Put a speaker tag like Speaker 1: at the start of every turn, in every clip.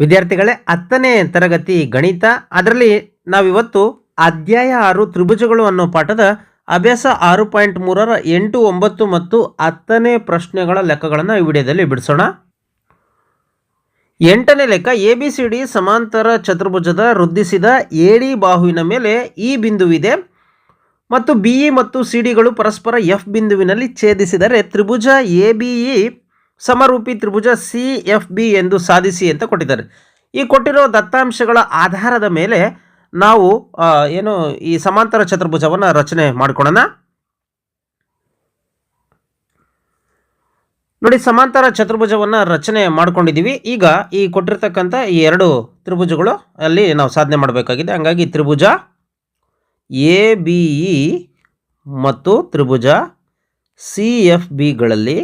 Speaker 1: ವಿದ್ಯಾರ್ಥಿಗಳೇ, ಹತ್ತನೇ ತರಗತಿ ಗಣಿತ, ಅದರಲ್ಲಿ ನಾವಿವತ್ತು ಅಧ್ಯಾಯ ಆರು ತ್ರಿಭುಜಗಳು ಅನ್ನೋ ಪಾಠದ ಅಭ್ಯಾಸ ಆರು ಪಾಯಿಂಟ್ ಮೂರರ ಎಂಟು, ಒಂಬತ್ತು ಮತ್ತು ಹತ್ತನೇ ಪ್ರಶ್ನೆಗಳ ಲೆಕ್ಕಗಳನ್ನು ಈ ವಿಡಿಯೋದಲ್ಲಿ ಬಿಡಿಸೋಣ. ಎಂಟನೇ ಲೆಕ್ಕ, ಎ, ಬಿ, ಸಿ, ಡಿ ಸಮಾಂತರ ಚತುರ್ಭುಜದ ವೃದ್ಧಿಸಿದ ಎಡಿ ಬಾಹುವಿನ ಮೇಲೆ ಈ ಬಿಂದುವಿದೆ ಮತ್ತು ಬಿ, ಇ ಮತ್ತು ಸಿ ಡಿಗಳು ಪರಸ್ಪರ ಎಫ್ ಬಿಂದುವಿನಲ್ಲಿ ಛೇದಿಸಿದರೆ ತ್ರಿಭುಜ ಎ, ಬಿ ಸಮರೂಪಿ ತ್ರಿಭುಜ ಸಿ ಎಫ್ ಬಿ ಎಂದು ಸಾಧಿಸಿ ಅಂತ ಕೊಟ್ಟಿದ್ದಾರೆ. ಈ ಕೊಟ್ಟಿರೋ ದತ್ತಾಂಶಗಳ ಆಧಾರದ ಮೇಲೆ ನಾವು ಏನು ಈ ಸಮಾಂತರ ಚತುರ್ಭುಜವನ್ನು ರಚನೆ ಮಾಡ್ಕೊಳ್ಳೋಣ ನೋಡಿ, ಸಮಾಂತರ ಚತುರ್ಭುಜವನ್ನು ರಚನೆ ಮಾಡ್ಕೊಂಡಿದ್ದೀವಿ. ಈಗ ಈ ಕೊಟ್ಟಿರ್ತಕ್ಕಂಥ ಈ ಎರಡು ತ್ರಿಭುಜಗಳು ಅಲ್ಲಿ ನಾವು ಸಾಧನೆ ಮಾಡಬೇಕಾಗಿದೆ. ಹಂಗಾಗಿ ತ್ರಿಭುಜ ಎ ಬಿ ಇ ಮತ್ತು ತ್ರಿಭುಜ ಸಿ ಎಫ್ ಬಿಗಳಲ್ಲಿ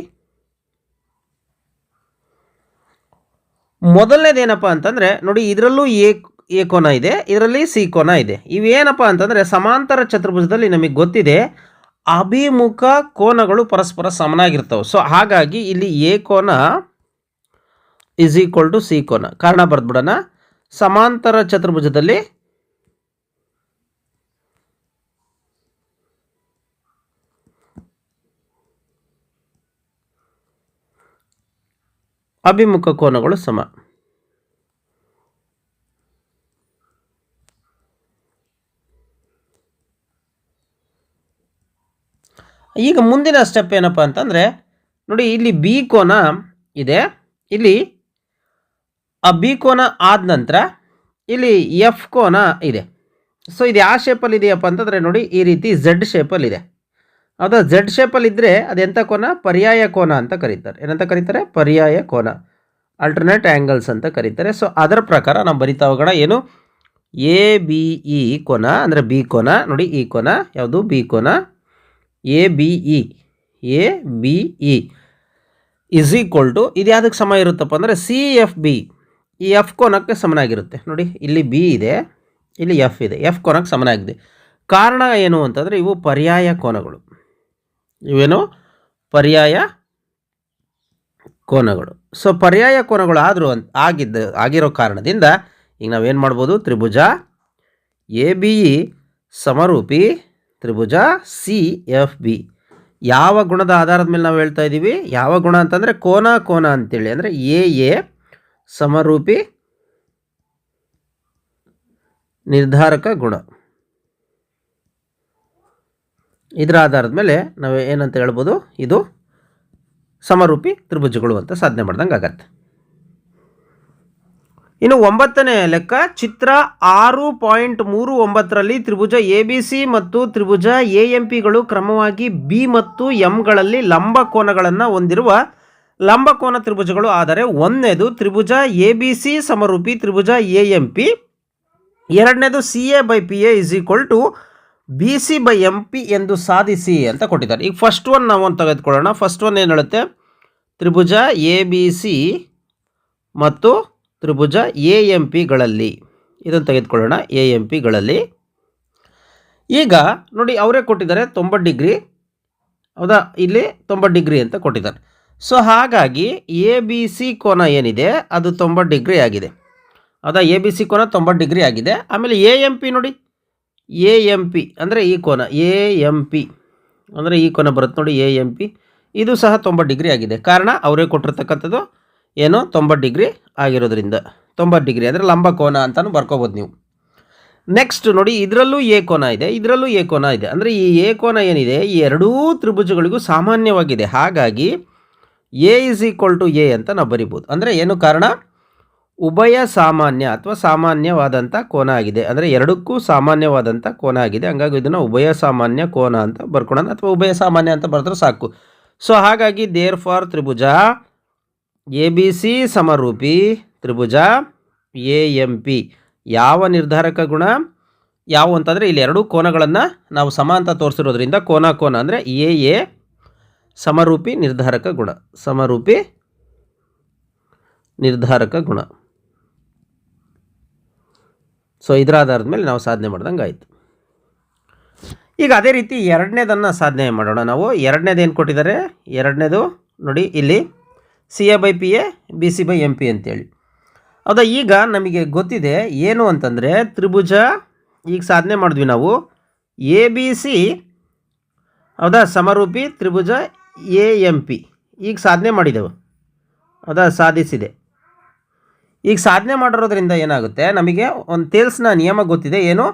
Speaker 1: ಮೊದಲನೇದೇನಪ್ಪ ಅಂತಂದರೆ, ನೋಡಿ ಇದರಲ್ಲೂ ಎ ಎ ಕೋನ ಇದೆ, ಇದರಲ್ಲಿ ಸಿ ಕೋನ ಇದೆ. ಇವೇನಪ್ಪ ಅಂತಂದರೆ, ಸಮಾಂತರ ಚತುರ್ಭುಜದಲ್ಲಿ ನಮಗೆ ಗೊತ್ತಿದೆ, ಅಭಿಮುಖ ಕೋನಗಳು ಪರಸ್ಪರ ಸಮನಾಗಿರ್ತವೆ. ಸೊ ಹಾಗಾಗಿ ಇಲ್ಲಿ ಎ ಕೋನ ಇಸ್ ಈಕ್ವಲ್ ಟು ಸಿ ಕೋನ. ಕಾರಣ ಬರೆದ್ಬಿಡೋಣ. ಸಮಾಂತರ ಚತುರ್ಭುಜದಲ್ಲಿ ಅಭಿಮುಖ ಕೋನಗಳು ಸಮ. ಈಗ ಮುಂದಿನ ಸ್ಟೆಪ್ ಏನಪ್ಪ ಅಂತಂದರೆ, ನೋಡಿ ಇಲ್ಲಿ ಬಿ ಕೋನ ಇದೆ. ಇಲ್ಲಿ ಆ ಬಿ ಕೋನ ಆದ ನಂತರ ಇಲ್ಲಿ ಎಫ್ ಕೋನ ಇದೆ. ಸೊ ಇದು ಯಾವ ಶೇಪಲ್ಲಿ ಇದೆಯಪ್ಪ ಅಂತಂದರೆ ನೋಡಿ ಈ ರೀತಿ ಝಡ್ ಶೇಪಲ್ಲಿ ಇದೆ. ಹೌದಾ ಝೆಡ್ ಶೇಪಲ್ಲಿ ಇದ್ದರೆ ಅದೆಂಥ ಕೋನ? ಪರ್ಯಾಯ ಕೋನ ಅಂತ ಕರೀತಾರೆ. ಏನಂತ ಕರೀತಾರೆ? ಪರ್ಯಾಯ ಕೋನ. ಆಲ್ಟರ್ನೇಟ್ ಆ್ಯಂಗಲ್ಸ್ ಅಂತ ಕರೀತಾರೆ. ಸೊ ಅದರ ಪ್ರಕಾರ ನಾವು ಬರಿತಾ ಹೋಗೋಣ. ಏನು? ಎ ಬಿ ಇ ಕೋನ? ಅಂದರೆ ಬಿ ಕೋನ? ನೋಡಿ ಈ ಕೋನ? ಯಾವುದು? ಬಿ ಕೋನ? A B E A B E is equal to ಇದು ಯಾವುದಕ್ಕೆ ಸಮ ಇರುತ್ತಪ್ಪ ಅಂದರೆ ಸಿ ಎಫ್ ಬಿ ಈ ಎಫ್ ಕೋನಕ್ಕೆ ಸಮನಾಗಿರುತ್ತೆ. ನೋಡಿ, ಇಲ್ಲಿ ಬಿ ಇದೆ, ಇಲ್ಲಿ ಎಫ್ ಇದೆ. ಎಫ್ ಕೋನಕ್ಕೆ ಸಮನಾಗಿದೆ. ಕಾರಣ ಏನು ಅಂತಂದರೆ ಇವು ಪರ್ಯಾಯ ಕೋನಗಳು. ಇವೇನು? ಪರ್ಯಾಯ ಕೋನಗಳು. ಸೊ ಪರ್ಯಾಯ ಕೋನಗಳು ಆದರೂ ಅಂತ ಆಗಿದ್ದ, ಆಗಿರೋ ಕಾರಣದಿಂದ ಈಗ ನಾವೇನು ಮಾಡ್ಬೋದು? ತ್ರಿಭುಜ ಎ, ಬಿ ಸಮರೂಪಿ ತ್ರಿಭುಜ ಸಿ, ಎಫ್, ಬಿ. ಯಾವ ಗುಣದ ಆಧಾರದ ಮೇಲೆ ನಾವು ಹೇಳ್ತಾ ಇದ್ದೀವಿ? ಯಾವ ಗುಣ ಅಂತಂದರೆ ಕೋನ ಕೋನ ಅಂತೇಳಿ. ಅಂದರೆ ಎ ಎ, ಸಮರೂಪಿ ನಿರ್ಧಾರಕ ಗುಣ. ಇದರ ಆಧಾರದ ಮೇಲೆ ನಾವು ಏನಂತ ಹೇಳ್ಬೋದು, ಇದು ಸಮರೂಪಿ ತ್ರಿಭುಜಗಳು ಅಂತ ಸಾಧನೆ ಮಾಡ್ದಂಗೆ ಆಗತ್ತೆ. ಇನ್ನು ಒಂಬತ್ತನೇ ಲೆಕ್ಕ, ಚಿತ್ರ ಆರು ಪಾಯಿಂಟ್ ಮೂರು ಒಂಬತ್ತರಲ್ಲಿ ತ್ರಿಭುಜ ಎ, ಬಿ, ಸಿ ಮತ್ತು ತ್ರಿಭುಜ ಎ, ಎಂ ಪಿಗಳು ಕ್ರಮವಾಗಿ ಬಿ ಮತ್ತು ಎಂಗಳಲ್ಲಿ ಲಂಬ ಕೋನಗಳನ್ನು ಹೊಂದಿರುವ ಲಂಬಕೋನ ತ್ರಿಭುಜಗಳು. ಆದರೆ ಒಂದನೇದು ತ್ರಿಭುಜ ಎ, ಬಿ, ಸಿ ಸಮರೂಪಿ ತ್ರಿಭುಜ ಎ, ಎಂ, ಪಿ. ಎರಡನೇದು C, A by P, A is equal to B C by M P ಎಂದು ಸಾಧಿಸಿ ಅಂತ ಕೊಟ್ಟಿದ್ದಾರೆ. ಈಗ ಫಸ್ಟ್ ಒನ್ ನಾವು ಒಂದು ತೆಗೆದುಕೊಳ್ಳೋಣ. ಫಸ್ಟ್ ಒನ್ ಏನು ಹೇಳುತ್ತೆ ತ್ರಿಭುಜ ಎ ಬಿ ಸಿ ಮತ್ತು ತ್ರಿಭುಜ ಎ ಎಂ ಪಿಗಳಲ್ಲಿ ಇದನ್ನು ತೆಗೆದುಕೊಳ್ಳೋಣ. ಎ ಎಂ ಪಿಗಳಲ್ಲಿ ಈಗ ನೋಡಿ, ಅವರೇ ಕೊಟ್ಟಿದ್ದಾರೆ ತೊಂಬತ್ತು ಡಿಗ್ರಿ. ಹೌದಾ? ಇಲ್ಲಿ ತೊಂಬತ್ತು ಡಿಗ್ರಿ ಅಂತ ಕೊಟ್ಟಿದ್ದಾರೆ. ಸೊ ಹಾಗಾಗಿ ಎ ಬಿ ಸಿ ಕೋನ ಏನಿದೆ? ಅದು ತೊಂಬತ್ತು ಡಿಗ್ರಿ ಆಗಿದೆ. ಹೌದಾ? ಎ ಬಿ ಸಿ ಕೋನ ತೊಂಬತ್ತು ಡಿಗ್ರಿ ಆಗಿದೆ. ಆಮೇಲೆ ಎ ಎಂ ಪಿ ನೋಡಿ. ಎ ಎಂ ಪಿ, ಅಂದರೆ ಈ ಕೋನ, ಎ ಎಂ ಪಿ, ಅಂದರೆ ಈ ಕೋನ ಬರುತ್ತೆ ನೋಡಿ ಎ ಎಂ ಪಿ. ಇದು ಸಹ ತೊಂಬತ್ತು ಡಿಗ್ರಿ ಆಗಿದೆ. ಕಾರಣ ಅವರೇ ಕೊಟ್ಟಿರ್ತಕ್ಕಂಥದ್ದು ಏನು? ತೊಂಬತ್ತು ಡಿಗ್ರಿ ಆಗಿರೋದ್ರಿಂದ. ತೊಂಬತ್ತು ಡಿಗ್ರಿ ಅಂದರೆ ಲಂಬ ಕೋನ ಅಂತಲೂ ಬರ್ಕೋಬೋದು ನೀವು. ನೆಕ್ಸ್ಟ್ ನೋಡಿ, ಇದರಲ್ಲೂ ಎ ಕೋನ ಇದೆ, ಇದರಲ್ಲೂ ಎ ಕೋನ ಇದೆ. ಅಂದರೆ ಈ ಎ ಕೋನ ಏನಿದೆ? ಈ ಎರಡೂ ತ್ರಿಭುಜಗಳಿಗೂ ಸಾಮಾನ್ಯವಾಗಿದೆ. ಹಾಗಾಗಿ A is equal to A ಅಂತ ನಾವು ಬರಿಬೋದು. ಅಂದರೆ ಏನು ಕಾರಣ? ಉಭಯ ಸಾಮಾನ್ಯ ಅಥವಾ ಸಾಮಾನ್ಯವಾದಂಥ ಕೋನ ಆಗಿದೆ. ಅಂದರೆ ಎರಡಕ್ಕೂ ಸಾಮಾನ್ಯವಾದಂಥ ಕೋನ ಆಗಿದೆ. ಹಂಗಾಗಿ ಇದನ್ನು ಉಭಯ ಸಾಮಾನ್ಯ ಕೋನ ಅಂತ ಬರ್ಕೊಳ್ಳೋಣ ಅಥವಾ ಉಭಯ ಸಾಮಾನ್ಯ ಅಂತ ಬರೆದ್ರೆ ಸಾಕು. ಸೊ ಹಾಗಾಗಿ ದೇರ್ ಫಾರ್ ತ್ರಿಭುಜ ಎ ಬಿ ಸಿ ಸಮರೂಪಿ ತ್ರಿಭುಜ ಎ ಎಂ ಪಿ ಯಾವ ನಿರ್ಧಾರಕ ಗುಣ? ಯಾವ ಅಂತಂದರೆ ಇಲ್ಲಿ ಎರಡೂ ಕೋನಗಳನ್ನು ನಾವು ಸಮ ಅಂತ ತೋರಿಸಿರೋದ್ರಿಂದ ಕೋನ ಕೋನ ಅಂದರೆ ಎ ಎ ಸಮರೂಪಿ ನಿರ್ಧಾರಕ ಗುಣ. ಸಮರೂಪಿ ನಿರ್ಧಾರಕ ಗುಣ. ಸೊ ಇದರ ಆಧಾರದ ಮೇಲೆ ನಾವು ಸಾಧನೆ ಮಾಡ್ದಂಗೆ ಆಯಿತು ಈಗ ಅದೇ ರೀತಿ ಎರಡನೇದನ್ನು ಸಾಧನೆ ಮಾಡೋಣ ನಾವು. ಎರಡನೇದು ಏನು ಕೊಟ್ಟಿದ್ದಾರೆ? ಎರಡನೇದು ನೋಡಿ ಇಲ್ಲಿ C A by P A B C by M P ಅಂತೇಳಿ. ಹೌದಾ ಈಗ ನಮಗೆ ಗೊತ್ತಿದೆ ಏನು ಅಂತಂದರೆ ತ್ರಿಭುಜ, ಈಗ ಸಾಧನೆ ಮಾಡಿದ್ವಿ ನಾವು. ಎ ಬಿ ಸಿ ಹೌದಾ ಸಮರೂಪಿ ತ್ರಿಭುಜ ಎ ಎಂ ಪಿ ಈಗ ಸಾಧನೆ ಮಾಡಿದೆವು. ಹೌದಾ ಸಾಧಿಸಿದೆ. ಈಗ ಸಾಧನೆ ಮಾಡಿರೋದ್ರಿಂದ ಏನಾಗುತ್ತೆ? ನಮಗೆ ಒಂದು ತೇಲ್ಸ್ನ ನಿಯಮ ಗೊತ್ತಿದೆ. ಏನು?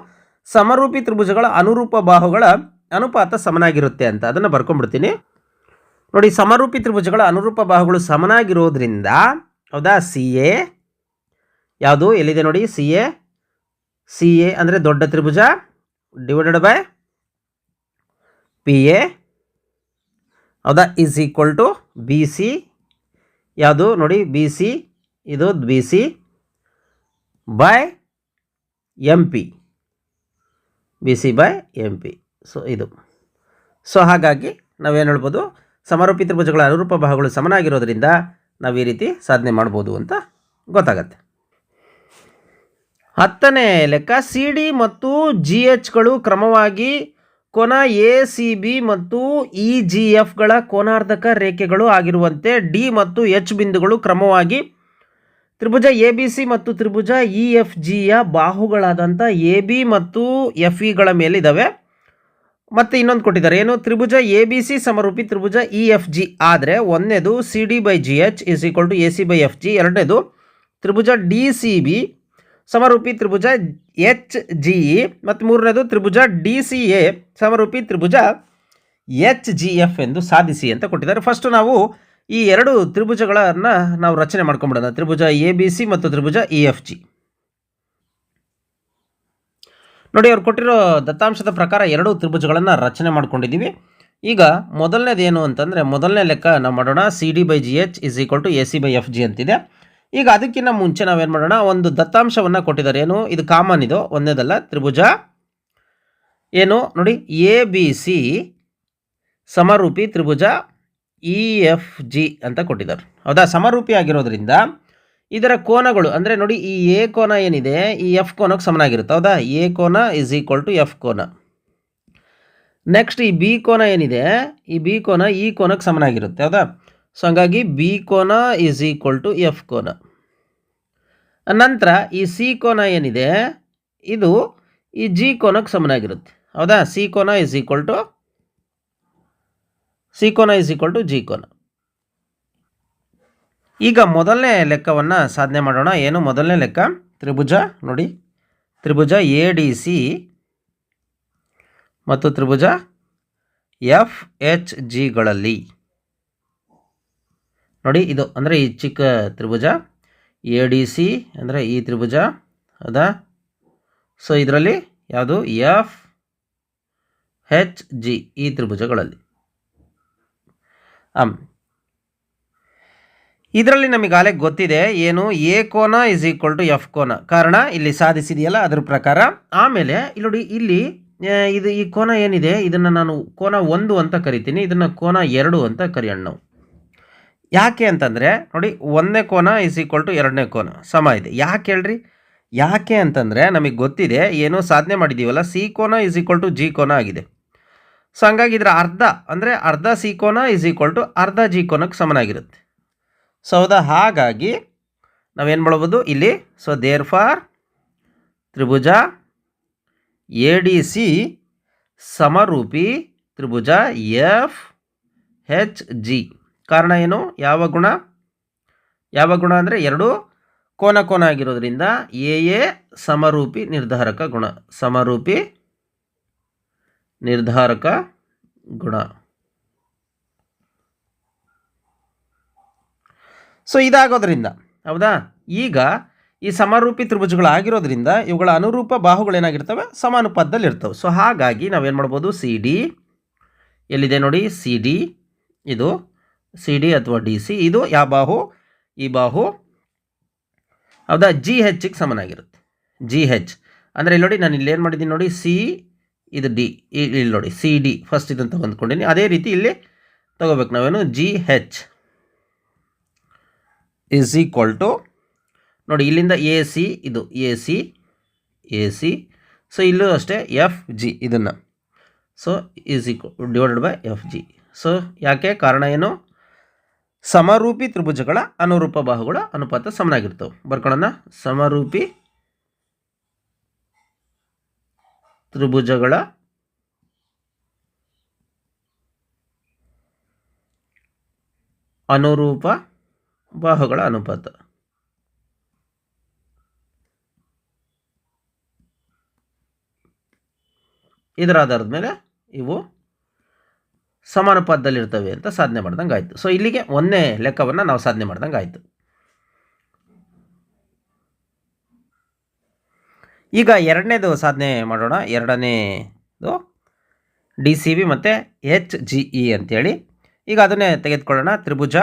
Speaker 1: ಸಮರೂಪಿ ತ್ರಿಭುಜಗಳ ಅನುರೂಪ ಬಾಹುಗಳ ಅನುಪಾತ ಸಮನಾಗಿರುತ್ತೆ ಅಂತ. ಅದನ್ನು ಬರ್ಕೊಂಡ್ಬಿಡ್ತೀನಿ. ನೋಡಿ, ಸಮರೂಪಿ ತ್ರಿಭುಜಗಳ ಅನುರೂಪ ಬಾಹುಗಳು ಸಮನಾಗಿರೋದ್ರಿಂದ, ಹೌದಾ? C A. ಯಾವುದು? ಎಲ್ಲಿದೆ ನೋಡಿ? C A. ಸಿ ಎ ಅಂದರೆ ದೊಡ್ಡ ತ್ರಿಭುಜ ಡಿವೈಡೆಡ್ ಬೈ ಪಿ ಎ ಹೌದಾ? Is equal to B C ಯಾವುದು? ನೋಡಿ ಬಿ ಸಿ ಇದು B C by M P B C by M P so, ಇದು. ಸೊ, ಹಾಗಾಗಿ ನಾವೇನು ಹೇಳ್ಬೋದು? ಸಮಾರೋಪಿ ತ್ರಿಭುಜಗಳ ಅನುರೂಪ ಭಾಗಗಳು ಸಮನಾಗಿರೋದ್ರಿಂದ ನಾವು ಈ ರೀತಿ ಸಾಧನೆ ಮಾಡ್ಬೋದು ಅಂತ ಗೊತ್ತಾಗತ್ತೆ. ಹತ್ತನೇ ಲೆಕ್ಕ ಸಿ ಡಿ ಮತ್ತು ಜಿ ಎಚ್ಗಳು ಕ್ರಮವಾಗಿ ಕೋನ ಎ ಸಿ ಬಿ ಮತ್ತು ಇ ಜಿ ಎಫ್ಗಳ ಕೋನಾರ್ಧಕ ರೇಖೆಗಳು ಆಗಿರುವಂತೆ ಡಿ ಮತ್ತು ಎಚ್ ಬಿಂದುಗಳು ಕ್ರಮವಾಗಿ ತ್ರಿಭುಜ ಎ ಬಿ ಸಿ ಮತ್ತು ತ್ರಿಭುಜ ಇ ಎಫ್ ಜಿಯ ಬಾಹುಗಳಾದಂಥ ಎ ಬಿ ಮತ್ತು ಎಫ್ ಇಗಳ ಮೇಲಿದ್ದಾವೆ ಮತ್ತು ಇನ್ನೊಂದು ಕೊಟ್ಟಿದ್ದಾರೆ. ಏನು? ತ್ರಿಭುಜ ಎ ಬಿ ಸಿ ಸಮರೂಪಿ ತ್ರಿಭುಜ ಇ ಎಫ್ ಜಿ. ಆದರೆ ಒಂದನೇದು C D by G H is equal to A C by F G. ಎರಡನೇದು ತ್ರಿಭುಜ ಡಿ ಸಿ ಬಿ ಸಮರೂಪಿ ತ್ರಿಭುಜ ಎಚ್ ಜಿ ಇ. ಮತ್ತು ಮೂರನೇದು ತ್ರಿಭುಜ ಡಿ ಸಿ ಎ ಸಮರೂಪಿ ತ್ರಿಭುಜ ಎಚ್ ಜಿ ಎಫ್ ಎಂದು ಸಾಧಿಸಿ ಅಂತ ಕೊಟ್ಟಿದ್ದಾರೆ. ಫಸ್ಟು ನಾವು ಈ ಎರಡು ತ್ರಿಭುಜಗಳನ್ನು ನಾವು ರಚನೆ ಮಾಡ್ಕೊಂಬಿಡೋಣ. ತ್ರಿಭುಜ ಎ ಬಿ ಸಿ ಮತ್ತು ತ್ರಿಭುಜ ಇ ಎಫ್ ಜಿ. ನೋಡಿ, ಅವ್ರು ಕೊಟ್ಟಿರೋ ದತ್ತಾಂಶದ ಪ್ರಕಾರ ಎರಡು ತ್ರಿಭುಜಗಳನ್ನು ರಚನೆ ಮಾಡ್ಕೊಂಡಿದ್ದೀವಿ ಈಗ ಮೊದಲನೇದೇನು ಅಂತಂದರೆ, ಮೊದಲನೇ ಲೆಕ್ಕ ನಾವು ಮಾಡೋಣ. C D by G H is equal to A C by F G ಅಂತಿದೆ. ಈಗ ಅದಕ್ಕಿಂತ ಮುಂಚೆ ನಾವೇನು ಮಾಡೋಣ, ಒಂದು ದತ್ತಾಂಶವನ್ನು ಕೊಟ್ಟಿದ್ದಾರೆ. ಏನು? ಇದು ಕಾಮನ್ ಇದು, ಒಂದೇದಲ್ಲ. ತ್ರಿಭುಜ ಏನು? ನೋಡಿ, ಎ ಬಿ ಸಿ ಸಮರೂಪಿ ತ್ರಿಭುಜ ಇ ಎಫ್ ಜಿ ಅಂತ ಕೊಟ್ಟಿದ್ದಾರೆ. ಹೌದಾ? ಸಮರೂಪಿ ಆಗಿರೋದ್ರಿಂದ ಇದರ ಕೋನಗಳು, ಅಂದರೆ ನೋಡಿ ಈ ಎ ಕೋನ ಏನಿದೆ, ಈ ಎಫ್ ಕೋನಕ್ಕೆ ಸಮನಾಗಿರುತ್ತೆ. ಹೌದಾ? ಎ ಕೋನ ಇಸ್ ಈಕ್ವಲ್ ಟು ಎಫ್ ಕೋನ. ನೆಕ್ಸ್ಟ್ ಈ ಬಿ ಕೋನ ಏನಿದೆ, ಈ ಬಿ ಕೋನ ಈ ಕೋನಕ್ಕೆ ಸಮನಾಗಿರುತ್ತೆ. ಹೌದಾ? ಸೊ ಹಂಗಾಗಿ ಬಿ ಕೋನ ಇಸ್ ಈಕ್ವಲ್ ಟು ಎಫ್ ಕೋನ. ನಂತರ ಈ ಸಿ ಕೋನ ಏನಿದೆ, ಇದು ಈ ಜಿ ಕೋನಕ್ಕೆ ಸಮನಾಗಿರುತ್ತೆ. ಹೌದಾ? ಸಿ ಕೋನ ಇಸ್ ಈಕ್ವಲ್ ಟು ಸಿ ಕೋನ ಇಸ್ ಈಕ್ವಲ್ ಟು ಜಿ ಕೋನ. ಈಗ ಮೊದಲನೇ ಲೆಕ್ಕವನ್ನು ಸಾಧನೆ ಮಾಡೋಣ. ಏನು ಮೊದಲನೇ ಲೆಕ್ಕ? ತ್ರಿಭುಜ, ನೋಡಿ. ತ್ರಿಭುಜ ಎ ಡಿ ಸಿ ಮತ್ತು ತ್ರಿಭುಜ ಎಫ್ ಎಚ್ ಜಿಗಳಲ್ಲಿ ನೋಡಿ, ಇದು ಅಂದರೆ ಈ ಚಿಕ್ಕ ತ್ರಿಭುಜ. ಎ ಡಿ ಸಿ ಅಂದರೆ ಈ ತ್ರಿಭುಜ. ಅದ. ಸೊ ಇದರಲ್ಲಿ ಯಾವುದು? ಎಫ್ ಹೆಚ್ ಜಿ ಈ ತ್ರಿಭುಜಗಳಲ್ಲಿ. ಇದರಲ್ಲಿ ನಮಗೆ ಆಲೆ ಗೊತ್ತಿದೆ ಏನು ಎ ಕೋನ ಇಸ್ ಈಕ್ವಲ್ ಟು ಎಫ್ ಕೋನ. ಕಾರಣ ಇಲ್ಲಿ ಸಾಧಿಸಿದೆಯಲ್ಲ ಅದ್ರ ಪ್ರಕಾರ. ಆಮೇಲೆ ಇಲ್ಲಿ ನೋಡಿ, ಇಲ್ಲಿ ಇದು ಈ ಕೋನ ಏನಿದೆ? ಇದನ್ನು ನಾನು ಕೋನ ಒಂದು ಅಂತ ಕರಿತೀನಿ. ಇದನ್ನು ಕೋನ ಎರಡು ಅಂತ ಕರೆಯೋಣ ನಾವು. ಯಾಕೆ ಅಂತಂದರೆ, ನೋಡಿ, ಒಂದನೇ ಕೋನ ಇಸ್ ಈಕ್ವಲ್ ಟು ಎರಡನೇ ಕೋನ. ಸಮ ಇದೆ. ಯಾಕೆ ಹೇಳ್ರಿ? ಯಾಕೆ ಅಂತಂದರೆ ನಮಗೆ ಗೊತ್ತಿದೆ, ಏನೋ ಸಾಧನೆ ಮಾಡಿದ್ದೀವಲ್ಲ, ಸಿ ಕೋನ ಇಸ್ ಈಕ್ವಲ್ ಟು ಜಿ ಕೋನ ಆಗಿದೆ. ಸೊ ಹಂಗಾಗಿ ಇದರ ಅರ್ಧ, ಅಂದರೆ ಅರ್ಧ ಸಿ ಕೋನ ಈಕ್ವಲ್ ಟು ಅರ್ಧ ಜಿ ಕೋನಕ್ಕೆ ಸಮನಾಗಿರುತ್ತೆ. ಸೊ ಹೌದಾ? ಹಾಗಾಗಿ ನಾವೇನು ಮಾಡ್ಬೋದು? ಇಲ್ಲಿ ಸೊ ದೇರ್ ಫಾರ್ ತ್ರಿಭುಜ ಎ ಡಿ ಸಿ ಸಮರೂಪಿ ತ್ರಿಭುಜ ಎಫ್ ಹೆಚ್ ಜಿ ಕಾರಣ ಏನು? ಯಾವ ಗುಣ? ಯಾವ ಗುಣ ಅಂದರೆ ಎರಡು ಕೋನ ಕೋನ ಆಗಿರೋದ್ರಿಂದ ಎ ಎ ಸಮರೂಪಿ ನಿರ್ಧಾರಕ ಗುಣ. ಸಮರೂಪಿ ನಿರ್ಧಾರಕ ಗುಣ. ಸೊ ಇದಾಗೋದ್ರಿಂದ, ಹೌದಾ? ಈಗ ಈ ಸಮರೂಪಿ ತ್ರಿಭುಜಗಳಾಗಿರೋದ್ರಿಂದ ಇವುಗಳ ಅನುರೂಪ ಬಾಹುಗಳೇನಾಗಿರ್ತವೆ? ಸಮಾನುಪಾತದಲ್ಲಿ ಇರ್ತವೆ ಸೊ ಹಾಗಾಗಿ ನಾವೇನು ಮಾಡ್ಬೋದು? ಸಿ ಡಿ ಎಲ್ಲಿದೆ ನೋಡಿ? ಸಿ ಡಿ ಇದು ಸಿ ಡಿ ಅಥವಾ ಡಿ ಸಿ ಇದು ಯಾವ ಬಾಹು? ಈ ಬಾಹು. ಹೌದಾ? ಜಿ ಹೆಚ್ಗೆ ಸಮನಾಗಿರುತ್ತೆ. ಜಿ ಹೆಚ್ ಅಂದರೆ ಇಲ್ಲಿ ನೋಡಿ ನಾನು ಇಲ್ಲಿ ಏನು ಮಾಡಿದ್ದೀನಿ ನೋಡಿ? ಸಿ ಇದು ಡಿ ಇಲ್ಲಿ ನೋಡಿ, ಸಿ, ಡಿ. ಫಸ್ಟ್ ಇದನ್ನು ತೊಗೊಂಡ್ಕೊಂಡಿನಿ. ಅದೇ ರೀತಿ ಇಲ್ಲಿ ತಗೋಬೇಕು. ನಾವೇನು? G, H. Is equal to ನೋಡಿ, ಇಲ್ಲಿಂದ ಎ, ಸಿ, ಇದು A, C A, C. So ಇಲ್ಲೂ ಅಷ್ಟೇ ಎಫ್, ಜಿ, ಇದನ್ನು. So is equal divided by F, G. So ಯಾಕೆ? ಕಾರಣ ಏನು? ಸಮರೂಪಿ ತ್ರಿಭುಜಗಳ ಅನುರೂಪ ಬಾಹುಗಳ ಅನುಪಾತ ಸಮನಾಗಿರ್ತವೆ. ಬರ್ಕೊಳ್ಳೋಣ. ಸಮರೂಪಿ ತ್ರಿಭುಜಗಳ ಅನುರೂಪ ಬಾಹುಗಳ ಅನುಪಾತ. ಇದರ ಆಧಾರದ ಮೇಲೆ ಇವು ಸಮಾನುಪಾತದಲ್ಲಿರ್ತವೆ ಅಂತ ಸಾಧನೆ ಮಾಡ್ದಂಗೆ ಆಯಿತು ಸೊ ಇಲ್ಲಿಗೆ ಒಂದನೇ ಲೆಕ್ಕವನ್ನು ನಾವು ಸಾಧನೆ ಮಾಡ್ದಂಗೆ ಆಯಿತು ಈಗ ಎರಡನೇದು ಸಾಧನೆ ಮಾಡೋಣ. ಎರಡನೇದು ಡಿ ಸಿ ಬಿ ಮತ್ತು ಎಚ್ ಜಿ ಇ ಅಂತೇಳಿ. ಈಗ ಅದನ್ನೇ ತೆಗೆದುಕೊಳ್ಳೋಣ. ತ್ರಿಭುಜ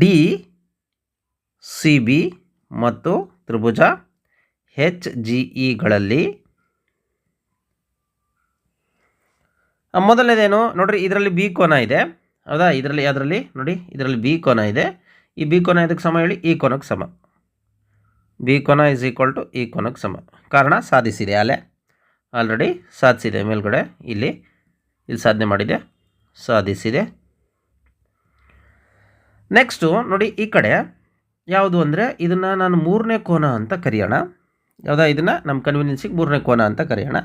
Speaker 1: ಡಿ ಸಿ ಬಿ ಮತ್ತು ತ್ರಿಭುಜ ಹೆಚ್ ಜಿ ಇಗಳಲ್ಲಿ ಮೊದಲನೇದೇನು? ನೋಡಿರಿ, ಇದರಲ್ಲಿ ಬಿ ಕೋನ ಇದೆ. ಹೌದಾ? ಇದರಲ್ಲಿ ಅದರಲ್ಲಿ ನೋಡಿ, ಇದರಲ್ಲಿ ಬಿ ಕೋನ ಇದೆ. ಈ ಬಿ ಕೋನ ಇದಕ್ಕೆ ಸಮ ಹೇಳಿ? ಈ ಕೋನಕ್ಕೆ ಸಮ. ಬಿ ಕೊನ ಇಸ್ ಈಕ್ವಲ್ ಟು ಈ ಕೊನಕ್ಕೆ ಸಮ. ಕಾರಣ ಸಾಧಿಸಿದೆ ಅಲೆ. ಆಲ್ರೆಡಿ ಸಾಧಿಸಿದೆ ಮೇಲ್ಗಡೆ. ಇಲ್ಲಿ ಇಲ್ಲಿ ಸಾಧನೆ ಮಾಡಿದೆ. ಸಾಧಿಸಿದೆ. ನೆಕ್ಸ್ಟು ನೋಡಿ ಈ ಕಡೆ ಯಾವುದು ಅಂದರೆ ಇದನ್ನು ನಾನು ಮೂರನೇ ಕೋನ ಅಂತ ಕರೆಯೋಣ. ಯಾವುದಾ ಇದನ್ನು? ನಮ್ಮ ಕನ್ವೀನಿಯನ್ಸಿಗೆ ಮೂರನೇ ಕೋನ ಅಂತ ಕರೆಯೋಣ.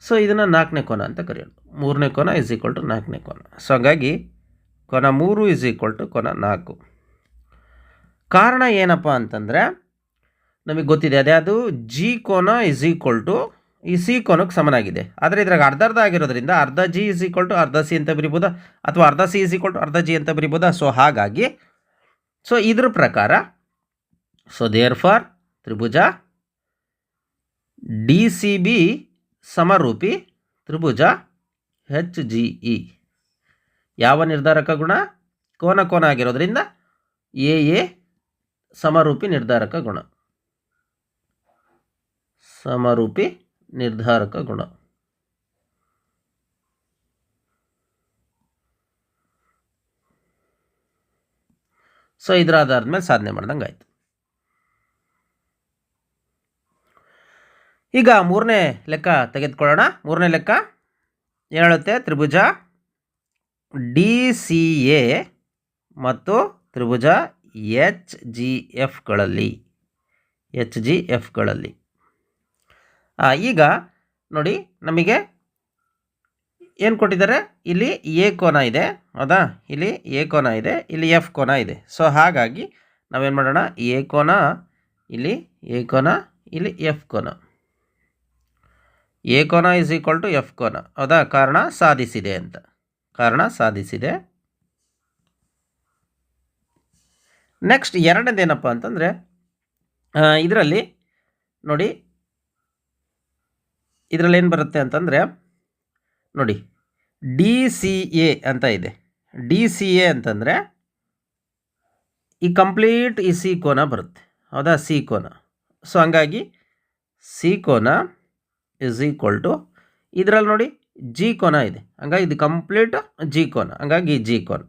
Speaker 1: ಸೊ ಇದನ್ನು ನಾಲ್ಕನೇ ಕೋನ ಅಂತ ಕರೆಯೋಣ. ಮೂರನೇ ಕೋನ ಇಸ್ ಈಕ್ವಲ್ ಟು ನಾಲ್ಕನೇ ಕೋನ. ಸೊ ಹಾಗಾಗಿ ಕೋನ ಮೂರು ಇಸ್ ಈಕ್ವಲ್ ಟು ಕೋನ ನಾಲ್ಕು. ಕಾರಣ ಏನಪ್ಪ ಅಂತಂದರೆ ನಮಗೆ ಗೊತ್ತಿದೆ. ಅದೇ ಅದು ಜಿ ಕೋನ ಇಸ್ ಈಕ್ವಲ್ ಟು ಈ ಸಿ ಕೋನಕ್ಕೆ ಸಮನಾಗಿದೆ. ಆದರೆ ಇದ್ರಾಗ ಅರ್ಧ ಅರ್ಧ ಆಗಿರೋದ್ರಿಂದ ಅರ್ಧ ಜಿ ಇಸ್ ಈಕ್ವಲ್ ಟು ಅರ್ಧ ಸಿ ಅಂತ ಬರಿಬೋದಾ? ಅಥವಾ ಅರ್ಧ ಸಿ ಇಸ್ ಈಕ್ವಲ್ ಟು ಅರ್ಧ ಜಿ ಅಂತ ಬರಿಬೋದಾ? ಸೊ ಹಾಗಾಗಿ ಸೊ ಇದ್ರ ಪ್ರಕಾರ ಸೊ ದೇರ್ ಫಾರ್ ತ್ರಿಭುಜ ಡಿ ಸಿ ಬಿ ಸಮರೂಪಿ ತ್ರಿಭುಜ ಹೆಚ್ ಜಿ ಇ ಯಾವ ನಿರ್ಧಾರಕ ಗುಣ? ಕೋನ ಕೋನ ಆಗಿರೋದ್ರಿಂದ ಎ ಎ ಸಮರೂಪಿ ನಿರ್ಧಾರಕ ಗುಣ. ಸಮರೂಪಿ ನಿರ್ಧಾರಕ ಗುಣ. ಸೊ ಇದರ ಆಧಾರದ ಮೇಲೆ ಸಾಧನೆ ಮಾಡ್ದಂಗೆ ಆಯಿತು. ಈಗ ಮೂರನೇ ಲೆಕ್ಕ ತೆಗೆದುಕೊಳ್ಳೋಣ. ಮೂರನೇ ಲೆಕ್ಕ ಹೇಳುತ್ತೆ? ತ್ರಿಭುಜ ಡಿ ಸಿ ಎ ಮತ್ತು ತ್ರಿಭುಜ ಎಚ್ ಜಿ ಎಫ್ಗಳಲ್ಲಿ ಎಚ್ ಜಿ ಎಫ್ಗಳಲ್ಲಿ ಈಗ ನೋಡಿ ನಮಗೆ ಏನು ಕೊಟ್ಟಿದ್ದಾರೆ? ಇಲ್ಲಿ ಎ ಕೋನ ಇದೆ. ಹೌದಾ? ಇಲ್ಲಿ ಎ ಕೋನ ಇದೆ, ಇಲ್ಲಿ ಎಫ್ ಕೋನ ಇದೆ. ಸೊ ಹಾಗಾಗಿ ನಾವೇನು ಮಾಡೋಣ? ಎ ಕೋನ, ಇಲ್ಲಿ ಎ ಕೋನ, ಇಲ್ಲಿ ಎಫ್ ಕೋನ. ಎ ಕೋನ ಇಸ್ ಈಕ್ವಲ್ ಟು ಎಫ್ ಕೋನ. ಹೌದಾ? ಕಾರಣ ಸಾಧಿಸಿದೆ ಅಂತ. ಕಾರಣ ಸಾಧಿಸಿದೆ. ನೆಕ್ಸ್ಟ್ ಎರಡನೇದೇನಪ್ಪ ಅಂತಂದರೆ ಇದರಲ್ಲಿ ನೋಡಿ ಇದರಲ್ಲಿ ಏನು ಬರುತ್ತೆ ಅಂತಂದರೆ, ನೋಡಿ ಡಿ ಸಿ ಎ ಅಂತ ಇದೆ. ಡಿ ಸಿ ಎ ಅಂತಂದರೆ, ಈ ಕಂಪ್ಲೀಟ್ ಈ ಸಿ ಕೋನ ಬರುತ್ತೆ. ಹೌದಾ? ಸಿ ಕೋನ. ಸೊ ಹಂಗಾಗಿ ಸಿ ಕೋನ ಇಸ್ ಈಕ್ವಲ್ ಟು ಇದರಲ್ಲಿ ನೋಡಿ ಜಿ ಕೋನ ಇದೆ. ಹಂಗಾಗಿ ಇದು ಕಂಪ್ಲೀಟ್ ಜಿ ಕೋನ. ಹಂಗಾಗಿ ಜಿ ಕೋನ.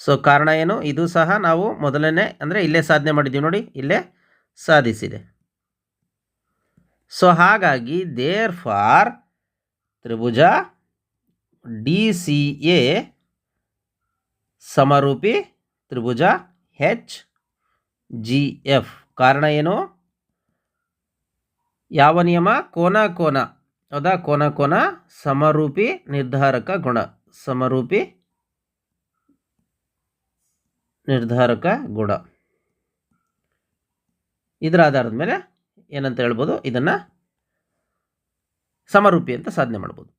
Speaker 1: ಸೊ ಕಾರಣ ಏನು? ಇದು ಸಹ ನಾವು ಮೊದಲನೇ ಅಂದರೆ ಇಲ್ಲೇ ಸಾಧನೆ ಮಾಡಿದ್ದೀವಿ ನೋಡಿ. ಇಲ್ಲೇ ಸಾಧಿಸಿದೆ. ಸೊ ಹಾಗಾಗಿ ದೇರ್ ಫಾರ್ ತ್ರಿಭುಜ ಡಿ ಸಿ ಎ ಸಮರೂಪಿ ತ್ರಿಭುಜ ಹೆಚ್ ಜಿ ಎಫ್ ಕಾರಣ ಏನು? ಯಾವ ನಿಯಮ? ಕೋನ ಕೋನ. ಹೌದಾ? ಕೋನ ಕೋನ. ಸಮರೂಪಿ ನಿರ್ಧಾರಕ ಗುಣ. ಸಮರೂಪಿ ನಿರ್ಧಾರಕ ಗುಣ. ಇದರ ಆಧಾರದ ಮೇಲೆ ಏನಂತ ಹೇಳ್ಬೋದು? ಇದನ್ನು ಸಮರೂಪಿ ಅಂತ ಸಾಧನೆ ಮಾಡ್ಬೋದು.